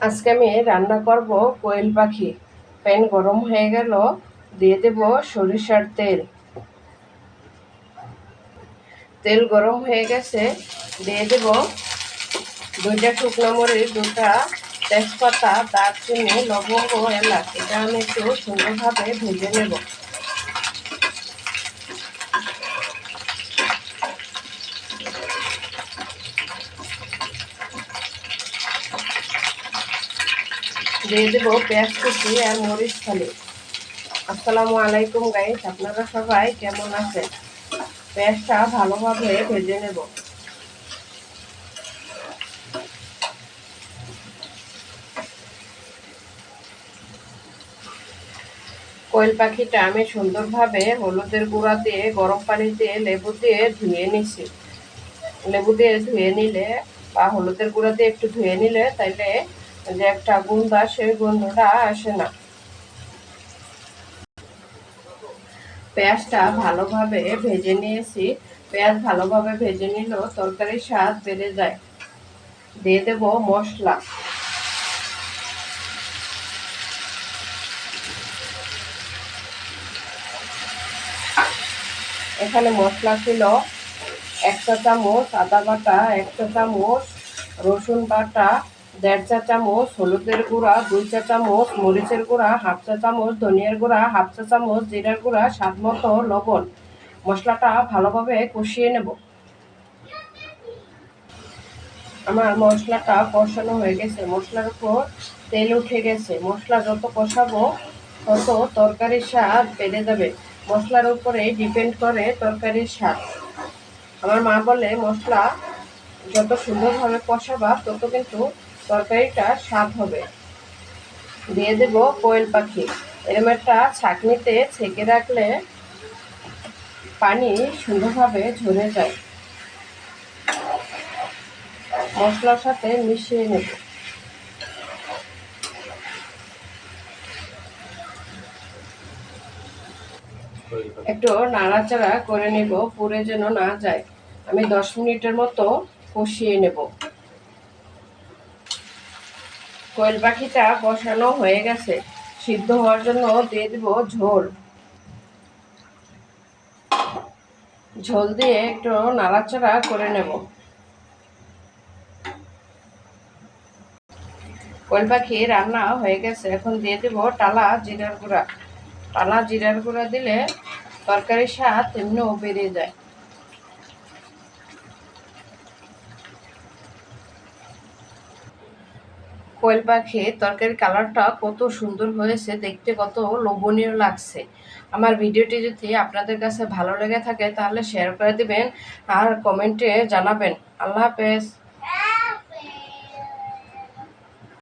আজকে আমি রান্না করব কোয়েল পাখি। প্যান গরম হয়ে গেল, দিয়ে দেব সরিষার তেল। তেল গরম হয়ে গেছে, দিয়ে দেব দুইটা শুকনো মরিচ, দুটা তেজপাতা, দারচিনি, লবঙ্গ এলাচ। এটা আমি একটু সুন্দরভাবে ভেজে নেব। দিয়ে দেবো পেঁয়াজ কুচি আর মরিচ খালি আসসালামু আলাইকুম গাইস আপনারা সবাই কেমন আছেন? পেঁয়াজটা ভালোভাবে ভেজে নেব। কোয়েল পাখিটা আমি সুন্দরভাবে হলুদের গুঁড়া দিয়ে, গরম পানি দিয়ে, লেবু দিয়ে ধুয়ে নিছি। লেবু দিয়ে ধুয়ে নিলে বা হলুদের গুঁড়া দিয়ে একটু ধুয়ে নিলে তাইলে যে একটা গন্ধ সেই গন্ধটা আসে না। পেঁয়াজটা ভালোভাবে ভেজে নিয়েছি। পেঁয়াজ ভালোভাবে ভেজে নিলেও তরকারির স্বাদ বেড়ে যায়। দিয়ে দেব মশলা। এখানে মশলা ছিল এক চা চামচ আদা বাটা এক চা চামচ রসুন বাটা দেড় চা চামচ হলুদের গুঁড়া, দুই চা চামচ মরিচের গুঁড়া, হাফ চা চামচ ধনিয়ার গুঁড়া, হাফ চা চামচ জিরার গুঁড়া, স্বাদ মতো লবণ। মশলাটা ভালোভাবে কষিয়ে নেব। আমার মশলাটা কষানো হয়ে গেছে। মশলার উপর তেল উঠে গেছে। মশলা যত কষাবো, তত তরকারির স্বাদ বেড়ে যাবে। মশলার উপরে ডিপেন্ড করে তরকারির স্বাদ। আমার মা বলে, মশলা যত সুন্দরভাবে কষাবা, তত কিন্তু তরকারিটা স্বাদ হবে। দিয়ে দেব কোয়েল পাখি। এরম একটা ছাঁকনিতে ছেঁকে রাখলে পানি সুন্দরভাবে ঝরে যায়। মশলার সাথে মিশিয়ে নেব। একটু নাড়াচাড়া করে নেব পুরে যেন না যায়। আমি দশ মিনিটের মতো কষিয়ে নেব। কোয়েল পাখিটা বসানো হয়ে গেছে। সিদ্ধ হওয়ার জন্য দিয়ে দেব ঝোল। ঝোল দিয়ে একটু নাড়াচাড়া করে নেব। কোয়েল পাখি রান্না হয়ে গেছে। এখন দিয়ে দেব টালা জিরার গুঁড়া। টালা জিরার গুঁড়া দিলে তরকারির স্বাদ এমনিও বেড়ে যায়। কোয়েল পাখি, তরকারির কালারটা কত সুন্দর হয়েছে, দেখতে কত লোভনীয় লাগছে। আমার ভিডিওটি যদি আপনাদের কাছে ভালো লেগে থাকে, তাহলে শেয়ার করে দিবেন আর কমেন্টে জানাবেন। আল্লাহ হাফেজ।